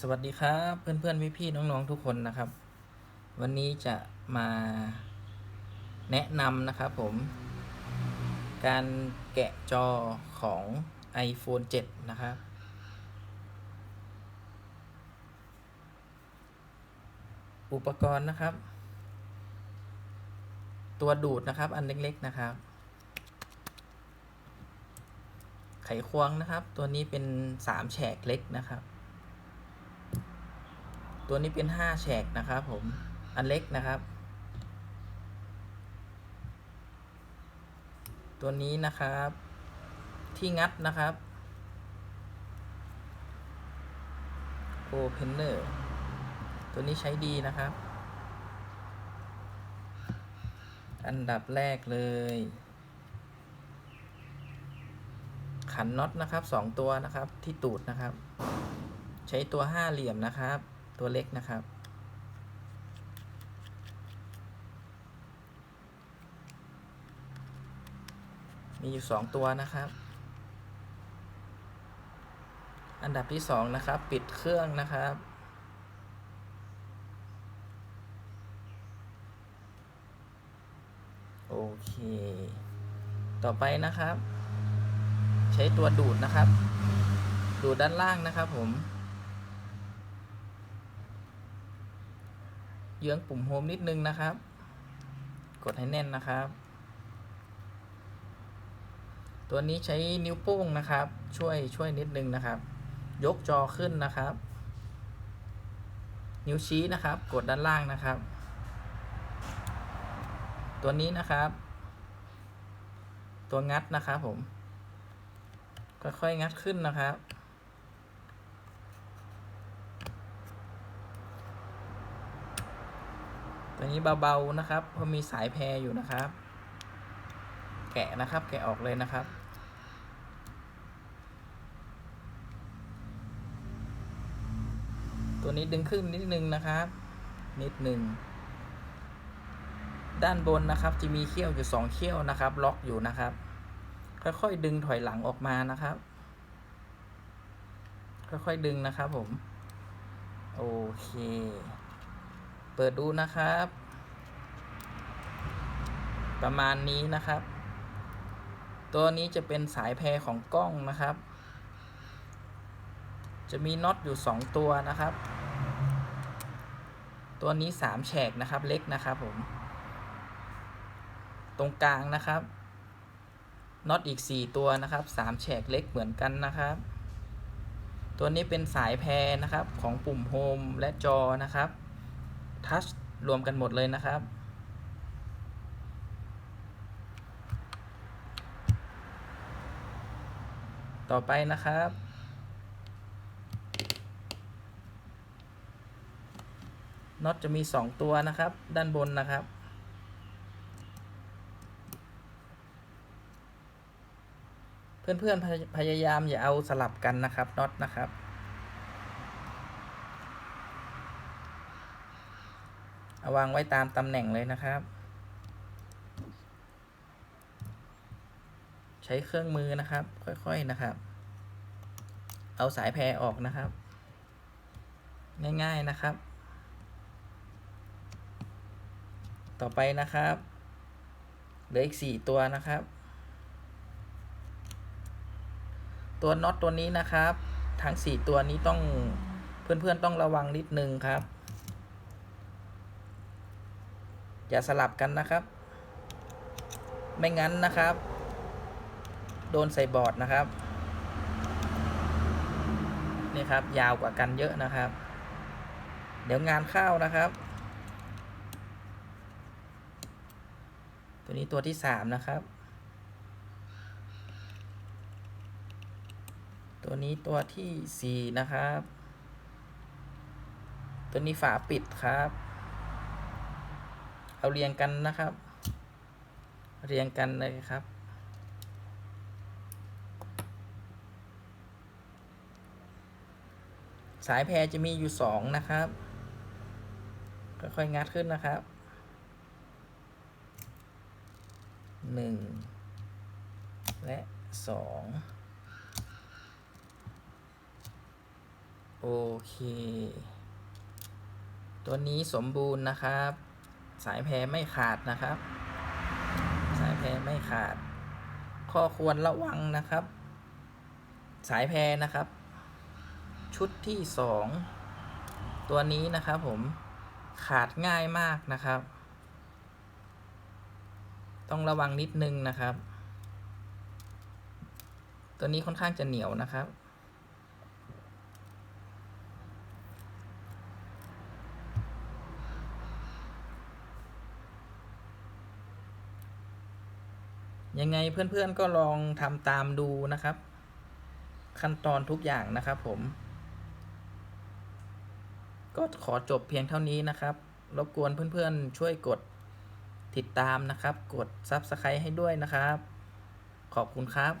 สวัสดีครับเพื่อนๆพี่ๆน้องๆทุกคนนะครับ วันนี้จะมาแนะนำนะครับผม การแกะจอของ iPhone 7 นะครับ อุปกรณ์นะครับ ตัวดูดนะครับ อันเล็กๆนะครับ ไขควงนะครับ ตัวนี้เป็นสามแฉกเล็กนะครับ ตัวนี้เป็นห้าแฉกนะครับผม อันเล็กนะครับ ตัวนี้นะครับ ที่งัดนะครับ Opener ตัวนี้ใช้ดีนะครับ อันดับแรกเลย ขันน็อตนะครับสองตัวนะครับที่ตูดนะครับ ใช้ตัวห้าเหลี่ยมนะครับ ตัวเล็กนะครับ มีอยู่สองตัวนะครับ อันดับที่สองนะครับ ปิดเครื่องนะครับโอเค ต่อไปนะครับ ใช้ตัวดูดนะครับ ดูดด้านล่างนะครับผม เยื้องปุ่มโฮมนิดนึงนะครับ กดให้แน่นนะครับ ตัวนี้ใช้นิ้วโป้งนะครับ ช่วยช่วยนิดนึงนะครับ ยกจอขึ้นนะครับ นิ้วชี้นะครับ กดด้านล่างนะครับ ตัวนี้นะครับ ตัวงัดนะครับผม ค่อยๆงัดขึ้นนะครับ ตัวนี้เบาๆนะครับเพราะมีสายแพรอยู่นะครับ แกะนะครับ แกะออกเลยนะครับตัวนี้ดึงขึ้นนิดนึงนะครับ นิดหนึ่งด้านบนนะครับ จะมีเขี้ยวอยู่สองเขี้ยวนะครับ ล็อกอยู่นะครับ ค่อยๆดึงถอยหลังออกมานะครับ ค่อยๆดึงนะครับผม โอเค เปิดดูนะครับ ประมาณนี้นะครับ ตัวนี้จะเป็นสายแพรของกล้องนะครับ จะมีน็อตอยู่สองตัวนะครับ ตัวนี้สามแฉกนะครับ เล็กนะครับผม ตรงกลางนะครับน็อตอีกสี่ตัวนะครับสามแฉกเล็กเหมือนกันนะครับ ตัวนี้เป็นสายแพรนะครับของปุ่มโฮมและจอนะครับ ทัชรวมกันหมดเลยนะครับ ต่อไปนะครับ น็อตจะมี 2 ตัวนะครับ ด้านบนนะครับเพื่อนๆพยพยายามอย่าเอาสลับกันนะครับน็อตนะครับ เอาวางไว้ตามตำแหน่งเลยนะครับ ใช้เครื่องมือนะครับ ค่อยๆนะครับ เอาสายแพรออกนะครับ ง่ายๆนะครับ ต่อไปนะครับเหลืออีกสี่ตัวนะครับ ตัวน็อตตัวนี้นะครับ ทั้งสี่ตัวนี้ต้องเพื่อนๆต้องระวังนิดนึงครับ อย่าสลับกันนะครับ ไม่งั้นนะครับ โดนใส่บอร์ดนะครับ นี่ครับยาวกว่ากันเยอะนะครับ เดี๋ยวงานเข้านะครับ ตัวนี้ตัวที่สามนะครับ ตัวนี้ตัวที่สี่นะครับ ตัวนี้ฝาปิดครับ เอาเรียงกันนะครับ เรียงกันเลยครับ สายแพรจะมีอยู่สองนะครับ ค่อยๆงัดขึ้นนะครับหนึ่งและสองโอโอเค ตัวนี้สมบูรณ์นะครับ สายแพรไม่ขาดนะครับ สายแพรไม่ขาด ข้อควรระวังนะครับ สายแพรนะครับ ชุดที่สองตัวนี้นะครับผมขาดง่ายมากนะครับ ต้องระวังนิดนึงนะครับ ตัวนี้ค่อนข้างจะเหนียวนะครับ ยังไงเพื่อนๆก็ลองทำตามดูนะครับ ขั้นตอนทุกอย่างนะครับผม ก็ขอจบเพียงเท่านี้นะครับ รบกวนเพื่อนๆช่วยกดติดตามนะครับ กด Subscribe ให้ด้วยนะครับ ขอบคุณครับ